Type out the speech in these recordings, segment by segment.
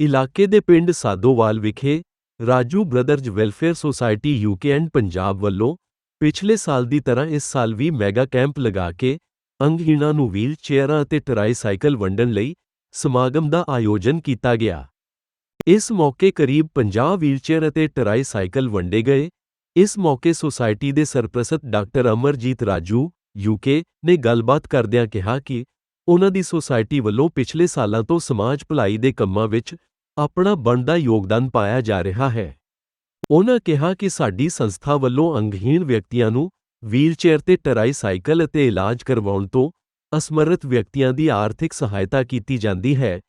ਇਲਾਕੇ ਦੇ ਪਿੰਡ ਸਾਦੋਵਾਲ ਵਿਖੇ Raju brothers welfare society UK and Punjab ਵੱਲੋਂ ਪਿਛਲੇ ਸਾਲ ਦੀ ਤਰ੍ਹਾਂ ਇਸ ਸਾਲ ਵੀ ਮੈਗਾ ਕੈਂਪ ਲਗਾ ਕੇ ਅੰਗਹੀਣਾਂ ਨੂੰ ਵੀਲ ਚੇਅਰਾਂ ਅਤੇ ਟਰਾਈਸਾਈਕਲ ਵੰਡਣ ਲਈ ਸਮਾਗਮ ਦਾ ਆਯੋਜਨ ਕੀਤਾ ਗਿਆ। ਇਸ ਮੌਕੇ ਕਰੀਬ 50 ਵੀਲਚੇਅਰ ਅਤੇ ਟਰਾਈਸਾਈਕਲ ਵੰਡੇ ਗਏ। ਇਸ ਮੌਕੇ ਸੁਸਾਇਟੀ ਦੇ ਸਰਪ੍ਰਸਤ ਡਾਕਟਰ ਅਮਰਜੀਤ ਰਾਜੂ ਯੂਕੇ ਨੇ ਗੱਲਬਾਤ ਕਰਦਿਆਂ ਕਿਹਾ ਕਿ ਉਹਨਾਂ ਦੀ ਸੁਸਾਇਟੀ ਵੱਲੋਂ ਪਿਛਲੇ ਸਾਲਾਂ ਤੋਂ ਸਮਾਜ ਭਲਾਈ ਦੇ ਕੰਮਾਂ ਵਿੱਚ ਆਪਣਾ ਬਣਦਾ ਯੋਗਦਾਨ ਪਾਇਆ ਜਾ ਰਿਹਾ ਹੈ। ਉਹਨਾਂ ਕਿਹਾ ਕਿ ਸਾਡੀ ਸੰਸਥਾ ਵੱਲੋਂ ਅੰਗਹੀਣ ਵਿਅਕਤੀਆਂ ਨੂੰ ਵੀਲਚੇਅਰ ਤੇ ਟਰਾਈਸਾਈਕਲ ਅਤੇ ਇਲਾਜ ਕਰਵਾਉਣ ਤੋਂ ਅਸਮਰਥ ਵਿਅਕਤੀਆਂ ਦੀ ਆਰਥਿਕ ਸਹਾਇਤਾ ਕੀਤੀ ਜਾਂਦੀ ਹੈ।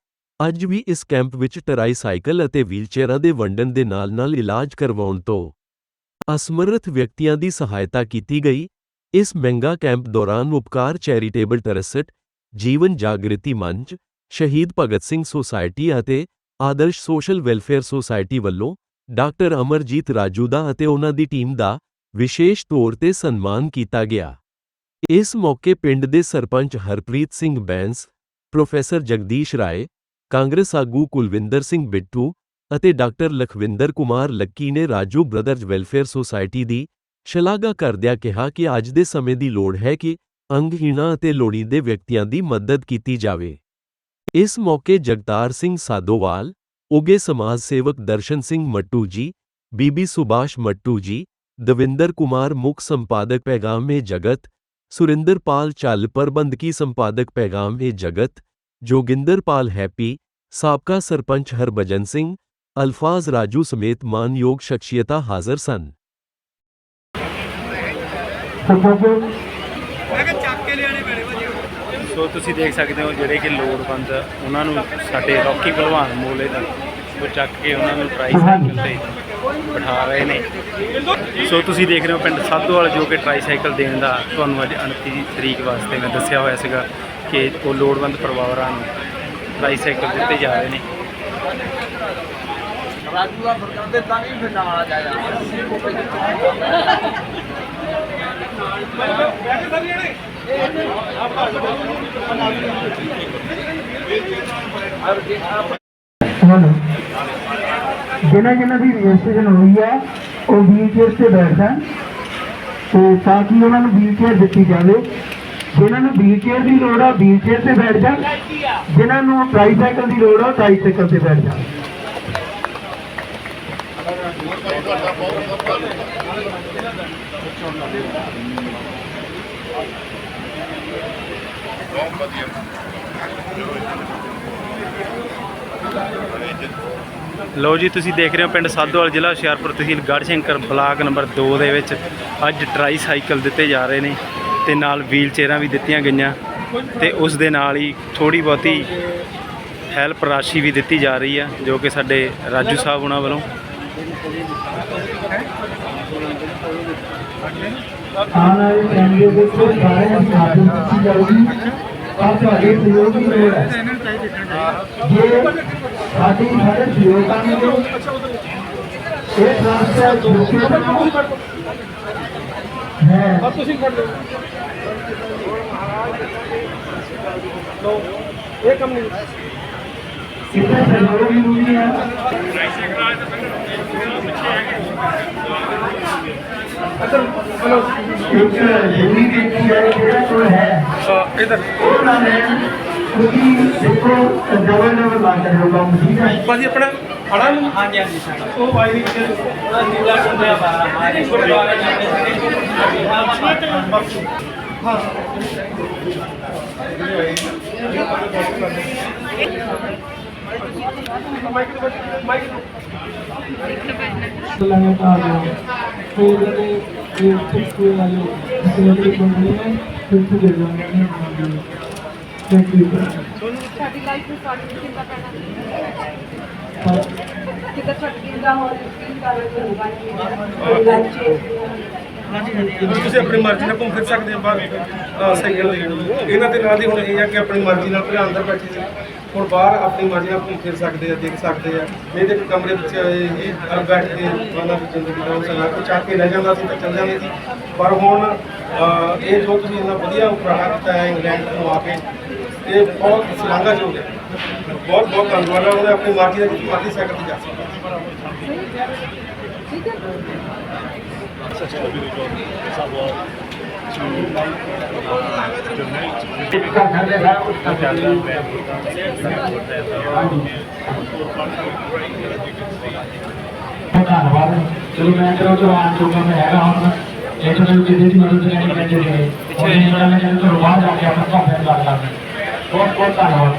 ਅੱਜ ਵੀ ਇਸ ਕੈਂਪ ਵਿੱਚ ਟਰਾਈਸਾਈਕਲ ਅਤੇ ਵੀਲਚੇਅਰਾਂ ਦੇ ਵੰਡਣ ਦੇ ਨਾਲ-ਨਾਲ ਇਲਾਜ ਕਰਵਾਉਣ ਤੋਂ ਅਸਮਰਥ ਵਿਅਕਤੀਆਂ ਦੀ ਸਹਾਇਤਾ ਕੀਤੀ ਗਈ। ਇਸ ਮਹਿੰਗਾ ਕੈਂਪ ਦੌਰਾਨ ਉਪਕਾਰ ਚੈਰੀਟੇਬਲ ਟਰਸਟ ਜੀਵਨ ਜਾਗ੍ਰਿਤੀ ਮੰਚ, ਸ਼ਹੀਦ ਭਗਤ ਸਿੰਘ ਸੁਸਾਇਟੀ ਅਤੇ ਆਦਰਸ਼ ਸੋਸ਼ਲ ਵੈਲਫੇਅਰ ਸੁਸਾਇਟੀ ਵੱਲੋਂ ਡਾਕਟਰ ਅਮਰਜੀਤ ਰਾਜੂ ਦਾ ਅਤੇ ਉਹਨਾਂ ਦੀ ਟੀਮ ਦਾ ਵਿਸ਼ੇਸ਼ ਤੌਰ ਤੇ ਸਨਮਾਨ ਕੀਤਾ ਗਿਆ। ਇਸ ਮੌਕੇ ਪਿੰਡ ਦੇ ਸਰਪੰਚ ਹਰਪ੍ਰੀਤ ਸਿੰਘ ਬੈਂਸ, ਪ੍ਰੋਫੈਸਰ ਜਗਦੀਸ਼ ਰਾਏ, ਕਾਂਗਰਸ ਆਗੂ ਕੁਲਵਿੰਦਰ ਸਿੰਘ ਬਿੱਟੂ ਅਤੇ ਡਾਕਟਰ ਲਖਵਿੰਦਰ ਕੁਮਾਰ ਲੱਕੀ ਨੇ ਰਾਜੂ ਬ੍ਰਦਰਜ਼ ਵੈਲਫੇਅਰ ਸੁਸਾਇਟੀ ਦੀ ਸ਼ਲਾਘਾ ਕਰਦਿਆਂ ਕਿਹਾ ਕਿ ਅੱਜ ਦੇ ਸਮੇਂ ਦੀ ਲੋੜ ਹੈ ਕਿ ਅੰਗਹੀਣਾਂ ਅਤੇ ਲੋੜੀਂਦੇ ਵਿਅਕਤੀਆਂ ਦੀ ਮਦਦ ਕੀਤੀ ਜਾਵੇ। ਇਸ ਮੌਕੇ ਜਗਤਾਰ ਸਿੰਘ ਸਾਦੋਵਾਲ ਉਗੇ ਸਮਾਜ ਸੇਵਕ ਦਰਸ਼ਨ ਸਿੰਘ ਮੱਟੂ ਜੀ, ਬੀਬੀ ਸੁਭਾਸ਼ ਮੱਟੂ ਜੀ, ਦਵਿੰਦਰ ਕੁਮਾਰ ਮੁੱਖ ਸੰਪਾਦਕ ਪੈਗਾਮ ਏ ਜਗਤ, ਸੁਰਿੰਦਰਪਾਲ ਚੱਲ ਪ੍ਰਬੰਧਕੀ ਸੰਪਾਦਕ ਪੈਗਾਮ ਏ ਜਗਤ, ਜੋਗਿੰਦਰਪਾਲ ਹੈਪੀ, ਸਾਬਕਾ ਸਰਪੰਚ ਹਰਭਜਨ ਸਿੰਘ, ਅਲਫਾਜ਼ ਰਾਜੂ ਸਮੇਤ ਮਾਨਯੋਗ ਸ਼ਖਸੀਅਤਾਂ ਹਾਜ਼ਰ ਸਨ। ਸੋ ਤੁਸੀਂ ਦੇਖ ਸਕਦੇ ਹੋ ਜਿਹੜੇ ਕਿ ਲੋੜਵੰਦ ਉਹਨਾਂ ਨੂੰ ਸਾਡੇ ਰੌਕੀ ਭਲਵਾਨ ਮੋਲੇ ਦਾ ਉਹ ਚੱਕ ਕੇ ਉਹਨਾਂ ਨੂੰ ਟਰਾਈਸਾਈਕਲ ਤੇ ਬਿਠਾ ਰਹੇ ਨੇ। ਸੋ ਤੁਸੀਂ ਦੇਖ ਰਹੇ ਹੋ ਪਿੰਡ ਸਾਧੂਵਾਲ ਜੋ ਕਿ ਟਰਾਈਸਾਈਕਲ ਦੇਣ ਦਾ ਤੁਹਾਨੂੰ ਅੱਜ 29 ਤਰੀਕ ਵਾਸਤੇ ਮੈਂ ਦੱਸਿਆ ਹੋਇਆ ਸੀਗਾ ਕਿ ਉਹ ਲੋੜਵੰਦ ਪਰਿਵਾਰਾਂ ਨੂੰ ਟਰਾਈਸਾਈਕਲ ਦਿੱਤੇ ਜਾ ਰਹੇ ਨੇ। ਰਾਜੂ ਦਾ ਫਰਕਾਂ ਦੇ ਤਾਂ ਨਹੀਂ ਫਿਰ ਨਾਲ ਆ ਜਾਇਆ ਜਿਨ੍ਹਾਂ ਜਿਨ੍ਹਾਂ ਦੀ ਰਜਿਸਟ੍ਰੇਸ਼ਨ ਹੋਈ ਹੈ ਉਹ ਵੀਲਚੇਅਰ ਤੇ ਬੈਠ ਤੇ ਤਾਂ ਕਿ ਉਹਨਾਂ ਨੂੰ ਵੀਲਚੇਅਰ ਦਿੱਤੀ ਜਾਵੇ। ਜਿਨ੍ਹਾਂ ਨੂੰ ਵੀਲਚੇਅਰ ਦੀ ਲੋੜ ਆ ਵੀਲਚੇਅਰ ਤੇ ਬੈਠ ਜਾਣ। ਜਿਨ੍ਹਾਂ ਨੂੰ ਟ੍ਰਾਈਸਾਈਕਲ ਦੀ ਲੋੜ ਆ ਟ੍ਰਾਈਸਾਈਕਲ ਤੇ ਬੈਠ ਜਾਣ ਲਓ ਜੀ ਤੁਸੀਂ ਦੇਖ ਰਹੇ ਹੋ ਪਿੰਡ ਸਾਧੂਵਾਲ ਜ਼ਿਲ੍ਹਾ ਹੁਸ਼ਿਆਰਪੁਰ ਤਹਿਸੀਲ ਗੜ੍ਹਸ਼ੰਕਰ ਬਲਾਕ ਨੰਬਰ 2 ਦੇ ਵਿੱਚ ਅੱਜ ਟਰਾਈਸਾਈਕਲ ਦਿੱਤੇ ਜਾ ਰਹੇ ਨੇ ਤੇ ਨਾਲ ਵੀਲ ਚੇਅਰਾਂ ਵੀ ਦਿੱਤੀਆਂ ਗਈਆਂ ਤੇ ਉਸ ਦੇ ਨਾਲ ਹੀ ਥੋੜੀ ਬਹੁਤੀ ਹੈਲਪ ਰਾਸ਼ੀ ਵੀ ਦਿੱਤੀ ਜਾ ਰਹੀ ਆ ਜੋ ਕਿ ਸਾਡੇ ਰਾਜੂ ਸਾਹਿਬ ਉਹਨਾਂ ਵੱਲੋਂ। ਆਉਣ ਵਾਲੇ ਟਾਈਮ ਦੇ ਵਿੱਚ ਸਾਰਿਆਂ ਦੀ ਸਾਥ ਦਿੱਤੀ ਜਾਊਗੀ। ਪਰ ਤੁਹਾਡੇ ਸਹਿਯੋਗ ਦੀ ਲੋੜ ਹੈ ਜੇ ਸਾਡੀ ਸਾਰੇ ਸਹਿਯੋਗ ਕਰਨਗੇ ਇਹ ਟ੍ਰਾਂਸਫਰ ਜੁਕੇ ਹੈ ਤੁਸੀਂ ਫੜ ਲਓ ਲਓ ਇਹ ਕੰਮ ਨਹੀਂ ਕਿਤੇ ਸਹਿਯੋਗ ਜ਼ਰੂਰੀ ਹੈ। ਇੱਕ ਜ਼ਰੂਰੀ ਬੇਨਤੀ ਹੈ ਜਿਹੜਾ ਕੋਈ ਹੈ ਇਧਰ। ਭਾਜੀ ਆਪਣਾ ਖੜਾ ਨੂੰ? ਹਾਂਜੀ ਹਾਂਜੀ ਸਰ ਉਹ ਵਾਈ ਵਿੱਚ ਉਹਦਾ ਨੀਲਾ ਕੁੰਡਿਆ ਬਾਰਾ ਮਾਰੇ ਗੁਰਦੁਆਰੇ ਜਾਂਦੇ ਸੀ ਹਾਂ। ਲਾਣੇ ਤਾਂ ਆ ਗਿਆ ਫੇਰ ਇਹ ਇਹ ਟਿਕਟ ਵਾਲੇ ਸਿਲੰਡਰ ਕੋਲ ਨਹੀਂ ਬਿਲਕੁਲ ਦੇ ਦਾਂਗੇ ਮੈਂ ਬਣਾਉਂਗਾ ਥੈਂਕ ਯੂ ਸਾਡੀ ਲਾਈਫ ਨੂੰ ਸਾਡੀ ਕਿੰਨਾ ਪੈਣਾ ਕਿਤਾ ਛੱਡੀ ਦਾ ਹੋਰ ਫੀਲ ਕਰ ਰਹੇ ਹੋ ਬਾਈ ਲਾਈਫ ਤੁਸੀਂ ਆਪਣੀ ਮਰਜ਼ੀ ਨਾਲ ਘੁੰਮ ਫਿਰ ਸਕਦੇ ਹੋ, ਬਾਹਰ ਸਾਈਕਲ ਦੇ ਇਹਨਾਂ ਤੇ ਨਾਲ ਦੀ ਹੁਣ ਇਹ ਆ ਕਿ ਆਪਣੀ ਮਰਜ਼ੀ ਨਾਲ ਭਰਾ ਅੰਦਰ ਬੈਠੇ ਹੁਣ ਬਾਹਰ ਆਪਣੀ ਮਰਜ਼ੀ ਨਾਲ ਘੁੰਮ ਫਿਰ ਸਕਦੇ ਆ ਦੇਖ ਸਕਦੇ ਆ। ਨਹੀਂ ਤੇ ਕਮਰੇ ਵਿੱਚ ਇਹ ਬੈਠ ਕੇ ਉਹਨਾਂ ਦੀ ਜ਼ਿੰਦਗੀ ਦਾ ਸਗਾ ਕੁਝ ਆ ਕੇ ਰਹਿ ਜਾਂਦਾ ਸੀ ਤਾਂ ਚੱਲ ਜਾਂਦੇ ਸੀ। ਪਰ ਹੁਣ ਇਹ ਜੋ ਤੁਸੀਂ ਇੰਨਾ ਵਧੀਆ ਉਪਰਾਲਾ ਕੀਤਾ ਹੈ ਇੰਗਲੈਂਡ ਤੋਂ ਆ ਕੇ ਇਹ ਬਹੁਤ ਸ਼ਲਾਘਾਯੋਗ ਹੈ। ਬਹੁਤ ਬਹੁਤ ਧੰਨਵਾਦ ਹੈ। ਉਹਨੇ ਆਪਣੀ ਮਰਜ਼ੀ ਦਾ ਜਿੱਥੇ ਮਰਜ਼ੀ ਸਾਈਕਲ ਤੇ ਜਾ ਸਕਦਾ। ਠੀਕ ਹੈ। इसका घर है उसका ਧੰਨਵਾਦ ਚਲੋ ਮੈਂ ਕਰੋ ਚਲੋ ਆਣ ਚੁੱਕਾ ਮੈਂ ਹੈਗਾ ਹੁਣ ਇਹ ਤੋਂ ਕਿਸੇ ਦੀ ਮਦਦ ਲੈਣੀ ਪੈਂਦੀ ਹੈ ਉਹ ਇਹਨਾਂ ਨੇ ਜਦੋਂ ਘਰੋਂ ਬਾਹਰ ਜਾ ਕੇ ਆਪਣਾ ਕੰਮ ਫਿਰ ਕਰ ਲਾਂਗੇ ਬਹੁਤ ਬਹੁਤ ਧੰਨਵਾਦ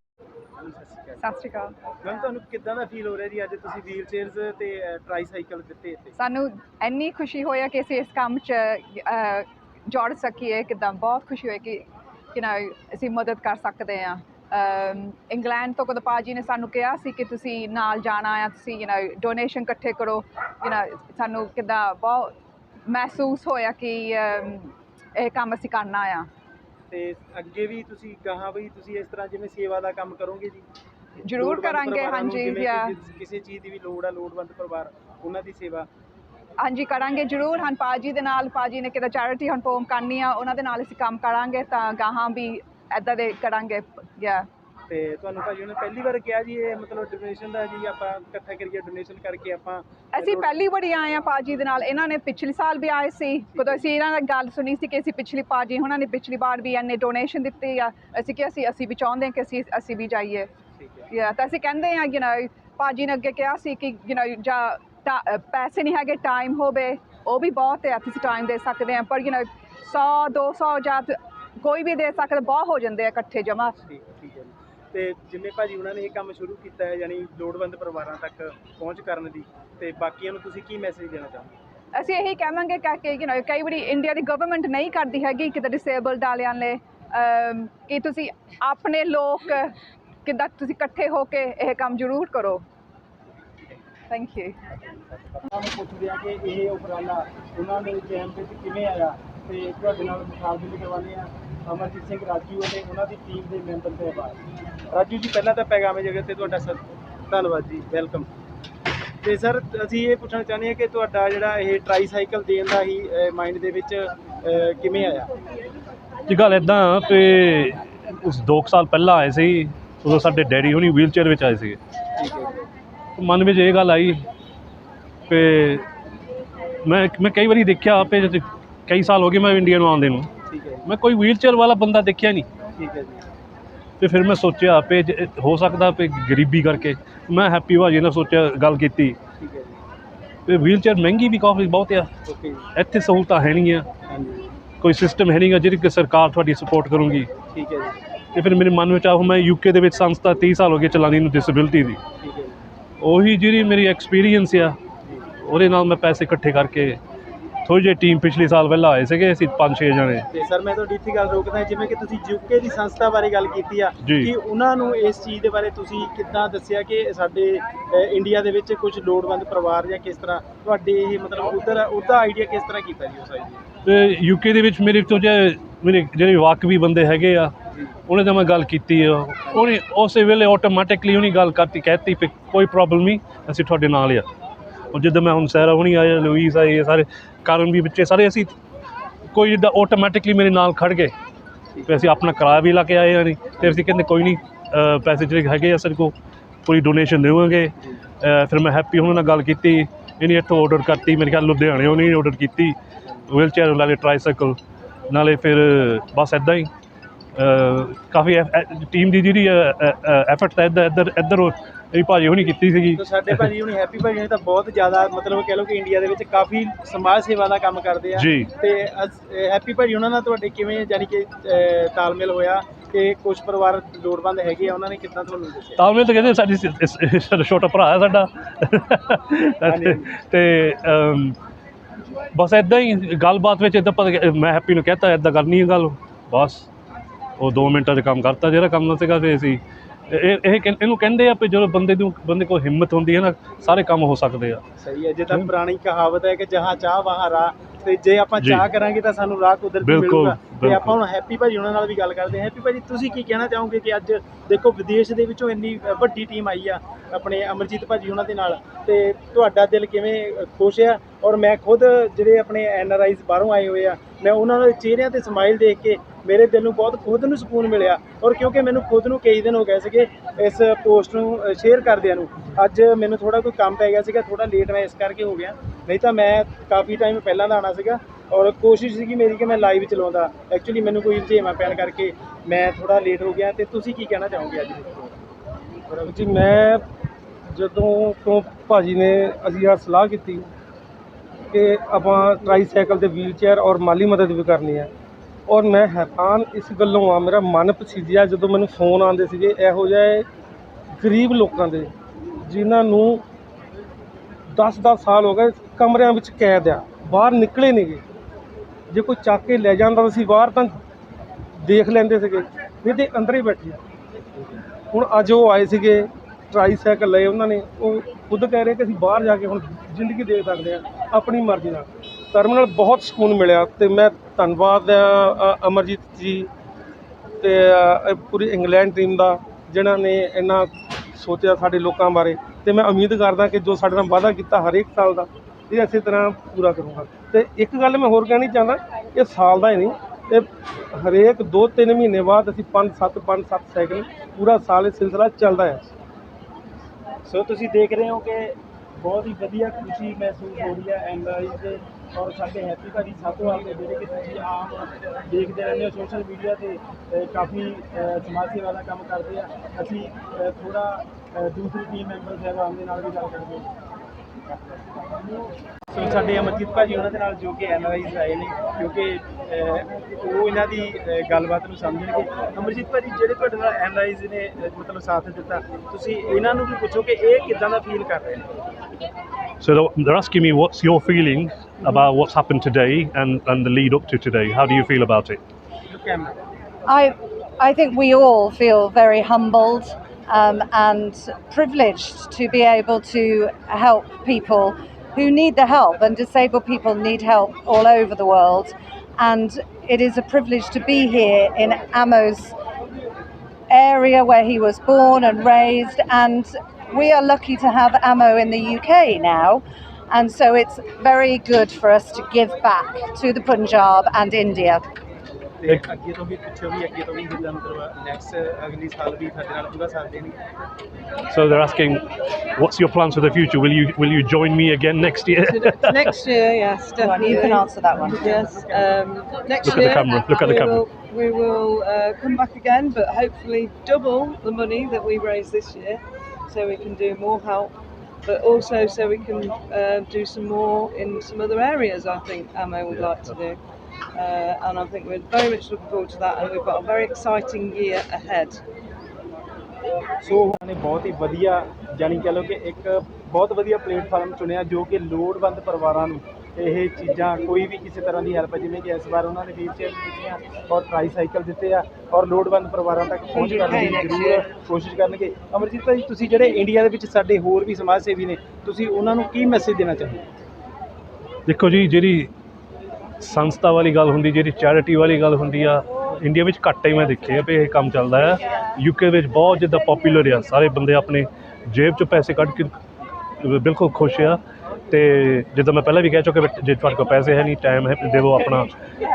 ਸਤਿ ਸ਼੍ਰੀ ਅਕਾਲ। ਮੈਮ ਤੁਹਾਨੂੰ ਕਿੱਦਾਂ ਦਾ ਫੀਲ ਹੋ ਰਿਹਾ ਜੀ? ਅੱਜ ਤੁਸੀਂ ਵੀਲ ਚੇਅਰਸ ਤੇ ਟ੍ਰਾਈਸਾਈਕਲ ਦਿੱਤੇ ਇੱਥੇ। ਸਾਨੂੰ ਇੰਨੀ ਖੁਸ਼ੀ ਹੋਇਆ ਕਿ ਅਸੀਂ ਇਸ ਕੰਮ 'ਚ ਅਹ, ਜੁੜ ਸਕੀਏ ਕਿਦਾਂ? ਬਹੁਤ ਖੁਸ਼ੀ ਹੋਈ ਕਿ ਕਿ ਨਾ ਅਸੀਂ ਮਦਦ ਕਰ ਸਕਦੇ ਹਾਂ ਅਮ, ਇੰਗਲੈਂਡ ਤੋਂ ਕਦੋਂ ਪਾਜੀ ਨੇ ਸਾਨੂੰ ਕਿਹਾ ਸੀ ਕਿ ਤੁਸੀਂ ਨਾਲ ਜਾਣਾ ਆ ਤੁਸੀਂ ਯੂ نو ਡੋਨੇਸ਼ਨ ਇਕੱਠੇ ਕਰੋ ਯੂ نو ਸਾਨੂੰ ਕਿਦਾਂ ਬਹੁਤ ਮਹਿਸੂਸ ਹੋਇਆ ਕਿ ਅਮ, ਇਹ ਕੰਮ ਅਸੀਂ ਕਰਨਾ ਆ ਤੇ ਅੱਗੇ ਵੀ ਤੁਸੀਂ ਕਹਾਂ ਵੀ ਤੁਸੀਂ ਇਸ ਤਰ੍ਹਾਂ ਜਿਵੇਂ ਸੇਵਾ ਦਾ ਕੰਮ ਕਰੋਗੇ ਜੀ ਜ਼ਰੂਰ ਲੋੜਵੰਦ ਕਰਾਂਗੇ, ਪਰਿਵਾਰਾਂ ਨੂੰ ਹਾਂਜੀ, ਜਿਵੇਂ ਜਾਂ- ਕਿਸੇ- ਕਿਸੇ ਚੀਜ਼ ਦੀ ਵੀ ਲੋੜ ਆ ਲੋੜਵੰਦ ਪਰਿਵਾਰ ਉਹਨਾਂ ਦੀ ਸੇਵਾ ਹਾਂਜੀ ਕਰਾਂਗੇ ਜ਼ਰੂਰ ਹਨ ਪਾਜੀ ਦੇ ਨਾਲ ਪਾਜੀ ਨੇ ਕਿਦਾ ਚੈਰਿਟੀ ਹੁਣ ਫੋਮ ਕਰਨੀ ਆ ਉਹਨਾਂ ਦੇ ਨਾਲ ਅਸੀਂ ਕੰਮ ਕਰਾਂਗੇ ਤਾਂ ਗਾਹਾਂ ਵੀ ਐਦਾਂ ਦੇ ਕਰਾਂਗੇ ਯਾ ਤੇ ਤੁਹਾਨੂੰ ਭਾਜੀ ਉਹਨੇ ਪਹਿਲੀ ਵਾਰ ਕਿਹਾ ਜੀ ਇਹ ਮਤਲਬ ਡੋਨੇਸ਼ਨ ਦਾ ਜੀ ਆਪਾਂ ਇਕੱਠਾ ਕਰੀਏ ਡੋਨੇਸ਼ਨ ਕਰਕੇ ਆਪਾਂ ਅਸੀਂ ਪਹਿਲੀ ਵਾਰੀ ਆਏ ਆ ਪਾਜੀ ਦੇ ਨਾਲ ਇਹਨਾਂ ਨੇ ਪਿਛਲੇ ਸਾਲ ਵੀ ਆਏ ਸੀ ਕਦੋਂ ਅਸੀਂ ਇਹਨਾਂ ਨਾਲ ਗੱਲ ਸੁਣੀ ਸੀ ਕਿ ਅਸੀਂ ਪਿਛਲੀ ਪਾਜੀ ਉਹਨਾਂ ਨੇ ਪਿਛਲੀ ਵਾਰ ਵੀ ਇਹਨੇ ਡੋਨੇਸ਼ਨ ਦਿੱਤੀ ਆ ਅਸੀਂ ਕਿ ਅਸੀਂ ਅਸੀਂ ਵੀ ਚਾਹੁੰਦੇ ਹਾਂ ਕਿ ਅਸੀਂ ਅਸੀਂ ਵੀ ਜਾਈਏ ਠੀਕ ਹੈ ਯਾ ਤਾਂ ਅਸੀਂ ਕਹਿੰਦੇ ਆ ਯੂ نو ਪਾਜੀ ਨੇ ਅੱਗੇ ਕਿਹਾ ਸੀ ਕਿ ਯੂ نو ਜਾਂ ਟਾ- ਅ, ਪੈਸੇ ਨਹੀਂ ਹੈਗੇ ਟਾਈਮ ਹੋਵੇ ਉਹ ਵੀ ਬਹੁਤ ਹੈ ਤੁਸੀਂ ਟਾਈਮ ਦੇ ਸਕਦੇ ਆ ਪਰ ਯੂ نو 100 200 ਜਾਂ ਤੇ ਕੋਈ ਵੀ ਦੇ ਸਕਦਾ ਬਹੁਤ ਹੋ ਜਾਂਦੇ ਆ ਇਕੱਠੇ ਜਮਾ ਠੀਕ ਠੀਕ ਹੈ ਜੀ ਤੇ ਜਿਵੇਂ ਭਾਜੀ ਉਹਨਾਂ ਨੇ ਇਹ ਕੰਮ ਸ਼ੁਰੂ ਕੀਤਾ ਹੈ ਯਾਨੀ ਲੋੜਵੰਦ ਪਰਿਵਾਰਾਂ ਤੱਕ ਪਹੁੰਚ ਕਰਨ ਦੀ ਤੇ ਬਾਕੀਆਂ ਨੂੰ ਤੁਸੀਂ ਕੀ ਮੈਸੇਜ ਦੇਣਾ ਚਾਹੁੰਦੇ ਅਸੀਂ ਇਹੀ ਕਹਾਂਗੇ ਕਿ ਕਿ ਯੂ نو ਕਈ ਵਾਰੀ ਇੰਡੀਆ ਦੀ ਗਵਰਨਮੈਂਟ ਨਹੀਂ ਕਰਦੀ ਹੈਗੀ ਕਿ ਡਿਸੇਬਲਡ ਵਾਲਿਆਂ ਲਈ ਅਮ, ਕਿ ਤੁਸੀਂ ਆਪਣੇ ਲੋਕ ਕਿੱਦਾਂ ਤੁਸੀਂ ਇਕੱਠੇ ਹੋ ਕੇ ਇਹ ਕੰਮ ਜ਼ਰੂਰ ਕਰੋ ਥੈਂਕ ਯੂ ਸਾਨੂੰ ਪੁੱਛਦੇ ਆ ਕਿ ਇਹ ਉਪਰਾਲਾ ਉਹਨਾਂ ਦੇ ਜੈਮ ਵਿੱਚ ਕਿਵੇਂ ਆਇਆ ਤੇ ਤੁਹਾਡੇ ਨਾਲ ਮੁਕਾਬਲੇ ਕਰਵਾਉਂਦੇ ਆ ਅਮਰਜੀਤ ਸਿੰਘ ਰਾਜੂ ਅਤੇ ਉਹਨਾਂ ਦੀ ਟੀਮ ਦੇ ਮੈਂਬਰ ਸਹਿਬਾਨ ਰਾਜੂ ਜੀ ਪਹਿਲਾਂ ਤਾਂ ਪੈਗਾਮੇ ਜਗ੍ਹਾ ਤੇ ਤੁਹਾਡਾ ਸਰ ਧੰਨਵਾਦ ਜੀ ਵੈਲਕਮ ਤੇ ਸਰ ਅਸੀਂ ਇਹ ਪੁੱਛਣਾ ਚਾਹੁੰਦੇ ਹਾਂ ਕਿ ਤੁਹਾਡਾ ਜਿਹੜਾ ਇਹ ਟ੍ਰਾਈਸਾਈਕਲ ਦੇਣ ਦਾ ਹੀ ਮਾਈਂਡ ਦੇ ਵਿੱਚ ਕਿਵੇਂ ਆਇਆ? ਜੀ ਗੱਲ ਇਦਾਂ ਕਿ ਉਸ 2 ਸਾਲ ਪਹਿਲਾਂ ਆਏ ਸੀ ਉਦੋਂ ਸਾਡੇ ਡੈਡੀ ਹੁਣੀ ਵੀਲ ਚੇਅਰ ਵਿੱਚ ਆਏ ਸੀਗੇ। ਮਨ ਵਿੱਚ ਇਹ ਗੱਲ ਆਈ ਕਿ ਮੈਂ ਮੈਂ ਕਈ ਵਾਰੀ ਦੇਖਿਆ ਆਪੇ ਜਦ ਕਈ ਸਾਲ ਹੋ ਗਏ ਮੈਂ ਇੰਡੀਆ ਨੂੰ ਆਉਂਦੇ ਨੂੰ। ਠੀਕ ਹੈ ਜੀ। ਮੈਂ ਕੋਈ ਵੀਲ ਚੇਅਰ ਵਾਲਾ ਬੰਦਾ ਦੇਖਿਆ ਨਹੀਂ। ਠੀਕ ਹੈ ਜੀ। ਤੇ ਫਿਰ ਮੈਂ ਸੋਚਿਆ ਆਪੇ ਹੋ ਸਕਦਾ ਕਿ ਗਰੀਬੀ ਕਰਕੇ। ਮੈਂ ਹੈਪੀ ਭਾਜੀ ਨਾਲ ਸੋਚਿਆ ਗੱਲ ਕੀਤੀ। ਠੀਕ ਹੈ ਜੀ। ਤੇ ਵੀਲ ਚੇਅਰ ਮਹਿੰਗੀ ਵੀ ਕਾਫੀ ਬਹੁਤ ਆ। ਓਕੇ ਇੱਥੇ ਸਹੂਲਤਾਂ ਹੈ ਨਹੀਂ ਆ। ਕੋਈ ਸਿਸਟਮ ਹੈ ਨਹੀਂਗਾ ਜਿਹੜੀ ਕਿ ਸਰਕਾਰ ਤੁਹਾਡੀ ਸਪੋਰਟ ਕਰੂਗੀ। ਠੀਕ ਹੈ ਜੀ। ਤੇ ਫਿਰ ਮੇਰੇ ਮਨ ਵਿੱਚ ਆਹ ਮੈਂ ਯੂਕੇ ਦੇ ਵਿੱਚ ਸੰਸਥਾ 30 ਸਾਲ ਹੋ ਗਏ ਚਲਾਉਂਦੀ ਨੂੰ ਡਿਸੇਬਿਲਟੀ ਦੀ। ਠੀਕ ਹੈ ਜੀ। ਉਹੀ ਜਿਹੜੀ ਮੇਰੀ ਐਕਸਪੀਰੀਅੰਸ ਆ ਉਹਦੇ ਨਾਲ ਮੈਂ ਪੈਸੇ ਇਕੱਠੇ ਕਰਕੇ ਥੋੜੀ ਜਿਹੀ ਟੀਮ ਪਿਛਲੇ ਸਾਲ ਪਹਿਲਾਂ ਆਏ ਸੀਗੇ ਅਸੀਂ ਪੰਜ ਛੇ ਜਣੇ। ਤੇ ਸਰ ਮੈਂ ਤੁਹਾਡੀ ਇੱਥੇ ਗੱਲ ਰੋਕਦਾ ਜਿਵੇਂ ਕਿ ਤੁਸੀਂ ਯੂਕੇ ਦੀ ਸੰਸਥਾ ਬਾਰੇ ਗੱਲ ਕੀਤੀ ਆ। ਕਿ ਉਹਨਾਂ ਨੂੰ ਇਸ ਚੀਜ਼ ਦੇ ਬਾਰੇ ਤੁਸੀਂ ਕਿੱਦਾਂ ਦੱਸਿਆ ਕਿ ਸਾਡੇ ਇੰਡੀਆ ਦੇ ਵਿੱਚ ਕੁਝ ਲੋੜਵੰਦ ਪਰਿਵਾਰ ਜਾਂ ਕਿਸ ਤਰ੍ਹਾਂ ਤੁਹਾਡੇ ਇਹ ਮਤਲਬ ਉਧਰ ਉਹਦਾ ਆਈਡੀਆ ਕਿਸ ਤਰ੍ਹਾਂ ਕੀਤਾ ਜੀ ਉਸ ਆਈਡੀਆ ਤੇ ਯੂਕੇ ਦੇ ਵਿੱਚ ਮੇਰੇ ਤੋਂ ਜੇ ਮੇਰੇ ਜਿਹੜੇ ਵਾਕਵੀ ਬੰਦੇ ਹੈਗੇ ਆ ਉਹਨੇ ਤਾਂ ਮੈਂ ਗੱਲ ਕੀਤੀ ਉਹਨੇ ਉਸੇ ਵੇਲੇ ਆਟੋਮੈਟਿਕਲੀ ਉਹਨੇ ਗੱਲ ਕਰਤੀ ਕਹਿਤੀ ਕੋਈ ਪ੍ਰੋਬਲਮ ਨਹੀਂ ਅਸੀਂ ਤੁਹਾਡੇ ਨਾਲ ਆ। ਉਹ ਜਦੋਂ ਮੈਂ ਹੁਣ ਸਹਿਰਾ ਹੁਣੀ ਆਏ ਲੂਈਸ ਆਏ, ਇਹ ਸਾਰੇ ਕਾਰਨ ਵੀ ਬੱਚੇ ਸਾਰੇ ਅਸੀਂ ਕੋਈ ਜਿੱਦਾਂ ਆਟੋਮੈਟਿਕਲੀ ਮੇਰੇ ਨਾਲ ਖੜ ਗਏ। ਤੇ ਅਸੀਂ ਆਪਣਾ ਕਿਰਾਇਆ ਵੀ ਲਾ ਕੇ ਆਏ ਆ ਨਹੀਂ ਤੇ ਅਸੀਂ ਕਹਿੰਦੇ ਕੋਈ ਨਹੀਂ ਪੈਸੇ ਜਿਹੜੇ ਹੈਗੇ ਆ ਸਾਡੇ ਕੋਲ, ਪੂਰੀ ਡੋਨੇਸ਼ਨ ਦੇਵਾਂਗੇ। ਫਿਰ ਮੈਂ ਹੈਪੀ ਉਹਨਾਂ ਨਾਲ ਗੱਲ ਕੀਤੀ, ਇਹਨੇ ਇੱਥੋਂ ਆਰਡਰ ਕਰਤੀ, ਮੇਰੇ ਖਿਆਲ ਲੁਧਿਆਣੇ ਉਹਨੇ ਆਰਡਰ ਕੀਤੀ ਵੀਲ ਚੇਅਰ ਨਾਲੇ ਟ੍ਰਾਈਸਾਈਕਲ ਨਾਲੇ ਫਿਰ ਬਸ ਇਦਾਂ ਹੀ। ਅਹ ਕਾਫੀ ਟੀਮ ਦੀ ਜਿਹੜੀ ਐਫਰਟ ਹੈ ਇੱਧਰ ਇੱਧਰ ਇੱਧਰ ਇਹ ਭਾਜੀ ਹੋਣੀ ਕੀਤੀ ਸੀਗੀ। ਤਾਂ ਸਾਡੇ ਭਾਜੀ ਹੁਣੀ ਹੈਪੀ ਭਾਜੀ ਨੇ ਤਾਂ ਬਹੁਤ ਜ਼ਿਆਦਾ ਮਤਲਬ ਕਹਿ ਲਓ ਕਿ ਇੰਡੀਆ ਦੇ ਵਿੱਚ ਕਾਫੀ ਸਮਾਜ ਸੇਵਾ ਦਾ ਕੰਮ ਕਰਦੇ ਆ। ਜੀ। ਤੇ ਹੈਪੀ ਭਾਜੀ ਉਹਨਾਂ ਨਾਲ ਤੁਹਾਡੇ ਕਿਵੇਂ ਯਾਨੀ ਕਿ ਤਾਲਮੇਲ ਹੋਇਆ ਕਿ ਕੁਝ ਪਰਿਵਾਰ ਲੋੜਵੰਦ ਹੈਗੇ ਆ ਉਹਨਾਂ ਨੇ ਕਿੱਦਾਂ ਤੁਹਾਨੂੰ ਦੱਸਿਆ? ਤਾਲਮੇਲ ਤਾਂ ਕਹਿੰਦੇ ਸਾਡੀ ਸ- ਛੋਟਾ ਭਰਾ ਹੈ ਸਾਡਾ। ਹਾਂਜੀ। ਤੇ ਅਮ, ਬਸ ਇਦਾਂ ਹੀ ਗੱਲਬਾਤ ਵਿੱਚ ਇਦਾਂ ਪਤਾ ਕਿ ਮੈਂ ਹੈਪੀ ਨੂੰ ਕਹਤਾ ਇਦਾਂ ਕਰਨੀ ਹੈ ਗੱਲ। ਬਸ ਉਹ 2 ਮਿੰਟਾਂ 'ਚ ਕੰਮ ਕਰਤਾ ਜਿਹੜਾ ਕੰਮ ਸੀਗਾ ਤੇ ਅਸੀਂ ਇਹ ਇਹ ਕਹਿੰ- ਇਹਨੂੰ ਕਹਿੰਦੇ ਆ ਵੀ ਜਦੋਂ ਬੰਦੇ ਨੂੰ ਬੰਦੇ ਕੋਲ ਹਿੰਮਤ ਹੁੰਦੀ ਹੈ ਨਾ ਸਾਰੇ ਕੰਮ ਹੋ ਸਕਦੇ ਆ। ਸਹੀ ਹੈ ਜਿੱਦਾਂ ਪੁਰਾਣੀ ਕਹਾਵਤ ਹੈ ਕਿ ਜਹਾਂ ਚਾਹ ਵਹਾਂ ਰਾਹ ਤੇ ਜੇ ਆਪਾਂ ਜੀ। ਚਾਹ ਕਰਾਂਗੇ ਤਾਂ ਸਾਨੂੰ ਰਾਹ ਕੁਦਰਤੀ ਬਿਲਕੁਲ, ਮਿਲੂਗਾ। ਤੇ ਬਿਲਕੁਲ। ਆਪਾਂ ਹੁਣ ਹੈਪੀ ਭਾਜੀ ਉਹਨਾਂ ਨਾਲ ਵੀ ਗੱਲ ਕਰਦੇ ਹਾਂ। ਹੈਪੀ ਭਾਜੀ ਤੁਸੀਂ ਕੀ ਕਹਿਣਾ ਚਾਹੋਗੇ ਕਿ ਅੱਜ ਦੇਖੋ ਵਿਦੇਸ਼ ਦੇ ਵਿੱਚੋਂ ਇੰਨੀ ਅ, ਵੱਡੀ ਟੀਮ ਆਈ ਆ ਆਪਣੇ ਅਮਰਜੀਤ ਭਾਜੀ ਉਹਨਾਂ ਦੇ ਨਾਲ ਤੇ ਤੁਹਾਡਾ ਦਿਲ ਕਿਵੇਂ ਅ, ਖੁਸ਼ ਆ? ਔਰ ਮੈਂ ਖੁਦ ਜਿਹੜੇ ਆਪਣੇ ਐਨ ਆਰ ਆਈਜ਼ ਬਾਹਰੋਂ ਆਏ ਹੋਏ ਆ ਮੈਂ ਉਹਨਾਂ ਦੇ ਚਿਹਰਿਆਂ ਤੇ ਸਮਾਈਲ ਦੇਖ ਕੇ ਮੇਰੇ ਦਿਲ ਨੂੰ ਬਹੁਤ ਖੁਦ ਨੂੰ ਸਕੂਨ ਮਿਲਿਆ ਔਰ ਕਿਉਂਕਿ ਮੈਨੂੰ ਖੁਦ ਨੂੰ ਕਈ ਦਿਨ ਹੋ ਗਏ ਸੀਗੇ ਇਸ ਪੋਸਟ ਨੂੰ ਸ਼ੇਅਰ ਕਰਦਿਆਂ ਨੂੰ। ਅੱਜ ਮੈਨੂੰ ਥੋੜਾ ਕੋਈ ਕੰਮ ਪੈ ਗਿਆ ਸੀਗਾ ਥੋੜਾ ਲੇਟ ਮੈਂ ਇਸ ਕਰਕੇ ਹੋ ਗਿਆ। ਨਹੀਂ ਤਾਂ ਮੈਂ ਕਾਫੀ ਟਾਈਮ ਪਹਿਲਾਂ ਦਾ ਆਉਣਾ ਸੀਗਾ ਔਰ ਕੋਸ਼ਿਸ਼ ਸੀਗੀ ਮੇਰੀ ਕਿ ਮੈਂ ਲਾਈਵ ਚਲਾਉਂਦਾ। ਐਕਚੁਅਲੀ ਮੈਨੂੰ ਕੋਈ ਝੇਮਾ ਪੈਣ ਕਰਕੇ ਮੈਂ ਥੋੜਾ ਲੇਟ ਹੋ ਗਿਆ ਤੇ ਤੁਸੀਂ ਕੀ ਕਹਿਣਾ ਚਾਹੋਗੇ ਅੱਜ? ਜੀ, ਮੈਂ ਜਦੋਂ ਤੋਂ ਭਾਜੀ ਨੇ ਅਸੀਂ ਆ ਸਲਾਹ ਕੀਤੀ ਕਿ ਆਪਾਂ ਟ੍ਰਾਈਸਾਈਕਲ ਤੇ ਵੀਲ ਚੇਅਰ ਔਰ ਮਾਲੀ ਮਦਦ ਵੀ ਕਰਨੀ ਹੈ ਔਰ ਮੈਂ ਹੈਰਾਨ ਇਸ ਗੱਲੋਂ ਆ ਮੇਰਾ ਮਨ ਪਸੀਜਿਆ ਜਦੋਂ ਮੈਨੂੰ ਫੋਨ ਆਉਂਦੇ ਸੀਗੇ, ਇਹੋ ਜਿਹੇ ਗਰੀਬ ਲੋਕਾਂ ਦੇ, ਜਿਨ੍ਹਾਂ ਨੂੰ 10-10 ਸਾਲ ਹੋ ਗਏ ਕਮਰਿਆਂ ਵਿੱਚ ਕੈਦ ਆ, ਬਾਹਰ ਨਿਕਲੇ ਨਹੀਂ ਗਏ ਜੇ ਕੋਈ ਚੱਕ ਕੇ ਲੈ ਜਾਂਦਾ ਤਾਂ ਅਸੀਂ ਬਾਹਰ ਤਾਂ ਦੇਖ ਲੈਂਦੇ ਸੀਗੇ, ਨਹੀਂ ਤੇ ਅੰਦਰ ਹੀ ਬੈਠੇ ਆ। ਹੁਣ ਅੱਜ ਉਹ ਆਏ ਸੀਗੇ ਟ੍ਰਾਈਸਾਈਕਲ ਲਏ ਉਹਨਾਂ ਨੇ, ਉਹ ਖੁਦ ਕਹਿ ਰਹੇ ਕਿ ਅਸੀਂ ਬਾਹਰ ਜਾ ਕੇ ਹੁਣ ਜ਼ਿੰਦਗੀ ਦੇ ਸਕਦੇ ਆ, ਆਪਣੀ ਮਰਜ਼ੀ ਨਾਲ। ਧਰਮ ਨਾਲ ਬਹੁਤ ਸਕੂਨ ਮਿਲਿਆ ਤੇ ਮੈਂ ਧੰਨਵਾਦ ਅਮਰਜੀਤ ਜੀ ਤੇ ਪੂਰੀ ਇੰਗਲੈਂਡ ਟੀਮ ਦਾ, ਜਿਨ੍ਹਾਂ ਨੇ ਇੰਨਾ ਸੋਚਿਆ ਸਾਡੇ ਲੋਕਾਂ ਬਾਰੇ। ਤੇ ਮੈਂ ਉਮੀਦ ਕਰਦਾ ਕਿ ਜੋ ਸਾਡੇ ਨਾਲ ਵਾਅਦਾ ਕੀਤਾ ਹਰੇਕ ਸਾਲ ਦਾ, ਇਹ ਇਸੇ ਤਰ੍ਹਾਂ ਪੂਰਾ ਕਰੂੰਗਾ। ਤੇ ਇੱਕ ਗੱਲ ਮੈਂ ਹੋਰ ਕਹਿਣੀ ਚਾਹੁੰਦਾ, ਇਹ ਸਾਲ ਦਾ ਹੀ ਨਹੀਂ, ਇਹ ਹਰੇਕ 2-3 ਮਹੀਨੇ ਬਾਅਦ ਅਸੀਂ 5-7 5-7 ਸਾਈਕਲ ਪੂਰਾ ਸਾਲ ਇਹ ਸਿਲਸਿਲਾ ਚੱਲਦਾ ਹੈ ਸੋ ਤੁਸੀਂ ਦੇਖ ਰਹੇ ਹੋ ਕਿ ਬਹੁਤ ਹੀ ਵਧੀਆ ਖੁਸ਼ੀ ਮਹਿਸੂਸ ਹੋ ਰਹੀ ਹੈ ਐਨਆਰਆਈ uh, ਦੇ ਔਰ ਸਾਡੇ ਹੈਪੀ ਭਾਜੀ ਸਾਤੋਵਾਲ ਦੇ ਜਿਹੜੇ ਕਿ ਤੁਸੀਂ ਆਮ ਦੇਖਦੇ ਰਹਿੰਦੇ ਹੋ ਸੋਸ਼ਲ ਮੀਡੀਆ ਤੇ ਕਾਫੀ ਸਮਾਜ ਸੇਵਾ ਦਾ ਕੰਮ ਕਰਦੇ ਆ। ਅਸੀਂ ਥੋੜਾ ਦੂਸਰੀ ਟੀਮ ਮੈਂਬਰ ਸਾਹਿਬਾਨ ਦੇ ਨਾਲ ਵੀ ਗੱਲ ਕਰਦੇ ਹਾਂ। ਸੋ ਸਾਡੇ ਅਮਰਜੀਤ ਭਾਜੀ ਉਹਨਾਂ ਦੇ ਨਾਲ ਜੋ ਕਿ ਐਨਆਰਆਈਜ਼ ਆਏ ਨੇ ਕਿਉਂਕਿ ਉਹ ਇਹਨਾਂ ਦੀ ਗੱਲਬਾਤ ਨੂੰ ਸਮਝਣਗੇ। ਅਮਰਜੀਤ ਭਾਜੀ ਜਿਹੜੇ ਤੁਹਾਡੇ ਨਾਲ ਐਨਆਰਆਈਜ਼ ਨੇ ਮਤਲਬ ਸਾਥ ਦਿੱਤਾ ਤੁਸੀਂ ਇਹਨਾਂ ਨੂੰ ਵੀ ਪੁੱਛੋ ਕਿ ਇਹ ਕਿਦਾਂ ਦਾ ਫੀਲ ਕਰ ਰਹੇ ਨੇ? So they're asking me what's your feeling? Mm-hmm. about what's happened today and, and the lead up to today. How do you feel about it? I, I think we all feel very humbled um, and privileged to be able to help people who need the help, and disabled people need help all over the world. And it is a privilege to be here in Amo's area where he was born and raised. And we are lucky to have Amo in the UK now. And so it's very good for us to give back to the Punjab and India. ਤੇ ਅੱਗੇ ਤੋਂ ਵੀ ਪਿੱਛੇ ਵੀ ਅੱਗੇ ਤੋਂ ਵੀ ਜਿੱਦਾਂ ਮਤਲਬ next ਅਗਲੀ ਸਾਲ ਵੀ ਸਾਡੇ ਨਾਲ ਪੂਰਾ ਸਾਥ ਦੇਣਗੇ So they're asking, what's your plans for the future? Will you will you join me again next year? Next year, yes, Go on, definitely. you can answer that one. Yes, um, next Look at the year. camera, look at the we camera. Will, we will uh, come back again, but hopefully double the money that we raised this year, so we can do more help, but also so we can uh, do some more in some other areas. I think Amo would like to do. Uh, and I think we're very much looking forward to that, and we've got a very exciting year ahead. ਸੋ ਉਹਨਾਂ ਨੇ ਬਹੁਤ ਹੀ ਵਧੀਆ ਜਾਣੀ ਕਹ ਲਓ ਕਿ ਇੱਕ ਬਹੁਤ ਵਧੀਆ ਪਲੇਟਫਾਰਮ ਚੁਣਿਆ ਜੋ ਕਿ ਲੋੜਵੰਦ ਪਰਿਵਾਰਾਂ ਨੂੰ ਇਹ ਚੀਜ਼ਾਂ ਕੋਈ ਵੀ ਕਿਸੇ ਤਰ੍ਹਾਂ ਦੀ ਹੈਲਪ ਜਿਵੇਂ ਕਿ ਇਸ ਵਾਰ ਉਹਨਾਂ ਨੇ ਵੀਲ ਚੇਅਰ ਦਿੱਤੀਆਂ ਔਰ ਟ੍ਰਾਈਸਾਈਕਲ ਦਿੱਤੇ ਆ ਔਰ ਲੋੜਵੰਦ ਪਰਿਵਾਰਾਂ ਤੱਕ ਪਹੁੰਚ ਕਰਨ ਦੀ ਜ਼ਰੂਰ ਕੋਸ਼ਿਸ਼ ਕਰਨਗੇ। ਅਮਰਜੀਤ ਭਾਈ ਤੁਸੀਂ ਜਿਹੜੇ ਇੰਡੀਆ ਦੇ ਵਿੱਚ ਸਾਡੇ ਹੋਰ ਵੀ ਸਮਾਜ ਸੇਵੀ ਨੇ ਤੁਸੀਂ ਉਹਨਾਂ ਨੂੰ ਕੀ ਮੈਸੇਜ ਦੇਣਾ ਚਾਹੁੰਦੇ ਦੇਖੋ ਜੀ ਜਿਹੜੀ ਸੰਸਥਾ ਵਾਲੀ ਗੱਲ ਹੁੰਦੀ ਜਿਹੜੀ ਚੈਰਿਟੀ ਵਾਲੀ ਗੱਲ ਹੁੰਦੀ ਆ ਇੰਡੀਆ ਵਿੱਚ ਘੱਟ ਹੀ ਮੈਂ ਦੇਖੇ ਆ ਵੀ ਇਹ ਕੰਮ ਚੱਲਦਾ ਆ। ਯੂਕੇ ਵਿੱਚ ਬਹੁਤ ਜਿੱਦਾਂ ਪਪੂਲਰ ਆ ਸਾਰੇ ਬੰਦੇ ਆਪਣੇ ਜੇਬ ਚੋਂ ਪੈਸੇ ਕੱਢ ਕੇ ਬਿਲਕੁਲ ਖੁਸ਼ ਆ। ਤੇ ਜਿੱਦਾਂ ਮੈਂ ਪਹਿਲਾਂ ਵੀ ਕਹਿ ਚੁੱਕਿਆ ਵੀ ਜੇ ਤੁਹਾਡੇ ਕੋਲ ਪੈਸੇ ਹੈ ਨਹੀਂ ਟਾਈਮ ਹੈ ਦੇਵੋ ਆਪਣਾ।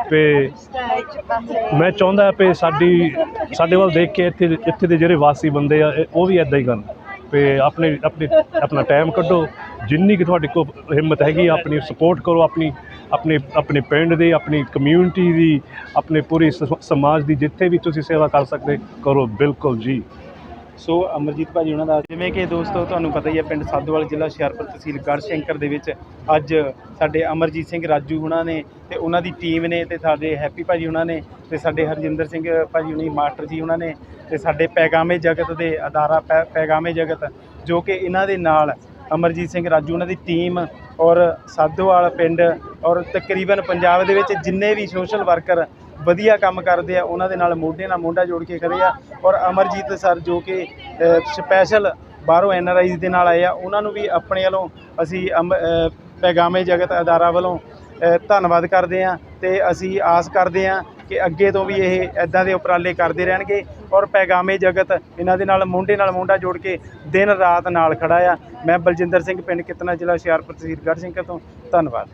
ਤੇ ਮੈਂ ਚਾਹੁੰਦਾ ਵੀ ਸਾਡੀ, ਸਾਡੇ ਵੱਲ ਦੇਖ ਕੇ ਇੱਥੇ ਇੱਥੇ ਦੇ ਜਿਹੜੇ ਵਾਸੀ ਬੰਦੇ ਆ ਉਹ ਵੀ ਇਦਾਂ ਹੀ ਕਰਨ। ਵੀ ਆਪਣੇ ਆਪਣੇ, ਆਪਣਾ ਟਾਈਮ ਕੱਢੋ। ਜਿੰਨੀ ਕਿ ਤੁਹਾਡੇ ਕੋਲ ਹਿੰਮਤ ਹੈਗੀ, ਆਪਣੀ ਸਪੋਰਟ ਕਰੋ ਆਪਣੀ, ਆਪਣੇ ਆਪਣੇ ਪਿੰਡ ਦੀ, ਆਪਣੀ ਕਮਿਊਨਿਟੀ ਦੀ, ਆਪਣੇ ਪੂਰੇ ਸ- ਸਮਾਜ ਦੀ, ਜਿੱਥੇ ਵੀ ਤੁਸੀਂ ਸੇਵਾ ਕਰ ਸਕਦੇ, ਕਰੋ। ਬਿਲਕੁਲ ਜੀ। ਸੋ ਅਮਰਜੀਤ ਭਾਜੀ, ਉਹਨਾਂ ਦਾ ਜਿਵੇਂ ਕਿ ਦੋਸਤੋ ਤੁਹਾਨੂੰ ਪਤਾ ਹੀ ਹੈ, ਪਿੰਡ ਸਾਧੂਵਾਲ ਜ਼ਿਲ੍ਹਾ ਹੁਸ਼ਿਆਰਪੁਰ ਤਹਿਸੀਲ ਗੜਸ਼ੰਕਰ ਦੇ ਵਿੱਚ ਅੱਜ ਸਾਡੇ ਅਮਰਜੀਤ ਸਿੰਘ ਰਾਜੂ ਉਹਨਾਂ ਨੇ ਤੇ ਉਹਨਾਂ ਦੀ ਟੀਮ ਨੇ ਤੇ ਸਾਡੇ ਹੈਪੀ ਭਾਜੀ ਉਹਨਾਂ ਨੇ ਤੇ ਸਾਡੇ ਹਰਜਿੰਦਰ ਸਿੰਘ ਭਾਜੀ ਹੁਣੀ, ਮਾਸਟਰ ਜੀ ਉਹਨਾਂ ਨੇ ਤੇ ਸਾਡੇ ਪੈਗਾਮੇ ਜਗਤ ਦੇ ਅਦਾਰਾ ਪੈ- ਪੈਗਾਮੇ ਜਗਤ ਜੋ ਕਿ ਇਹਨਾਂ ਦੇ ਨਾਲ ਅਮਰਜੀਤ ਸਿੰਘ ਰਾਜੂ ਉਹਨਾਂ ਦੀ ਟੀਮ ਔਰ ਸਾਧੂਵਾਲ ਪਿੰਡ ਔਰ ਤਕਰੀਬਨ ਪੰਜਾਬ ਦੇ ਵਿੱਚ ਜਿੰਨੇ ਵੀ ਸੋਸ਼ਲ ਵਰਕਰ ਵਧੀਆ ਕੰਮ ਕਰਦੇ ਆ, ਉਹਨਾਂ ਦੇ ਨਾਲ ਮੋਢੇ ਨਾਲ ਮੋਢਾ ਜੋੜ ਕੇ ਖੜੇ ਆ ਔਰ ਅਮਰਜੀਤ ਸਰ ਜੋ ਕਿ ਸਪੈਸ਼ਲ ਬਾਹਰੋਂ ਐਨ ਆਰ ਆਈਜ਼ ਦੇ ਨਾਲ ਆਏ ਆ, ਉਹਨਾਂ ਨੂੰ ਵੀ ਆਪਣੇ ਵੱਲੋਂ ਅਸੀਂ ਅਮ- ਪੈਗਾਮੇ ਜਗਤ ਅਦਾਰਾ ਵੱਲੋਂ ਧੰਨਵਾਦ ਕਰਦੇ ਆ ਤੇ ਅਸੀਂ ਆਸ ਕਰਦੇ ਆ ਕਿ ਅੱਗੇ ਤੋਂ ਵੀ ਇਹ ਐਦਾਂ ਦੇ ਉਪਰਾਲੇ ਕਰਦੇ ਰਹਿਣਗੇ ਔਰ ਪੈਗਾਮੇ ਜਗਤ ਇਹਨਾਂ ਦੇ ਨਾਲ ਮੋਢੇ ਨਾਲ ਮੋਢਾ ਜੋੜ ਕੇ ਦਿਨ ਰਾਤ ਨਾਲ ਖੜਾ ਆ। ਮੈਂ ਬਲਜਿੰਦਰ ਸਿੰਘ, ਪਿੰਡ ਕਿਤਨਾ ਜ਼ਿਲ੍ਹਾ ਹੁਸ਼ਿਆਰਪੁਰ ਤਹਿਸੀਲ ਗੜ੍ਹਸ਼ੰਕਰ ਤੋਂ, ਧੰਨਵਾਦ।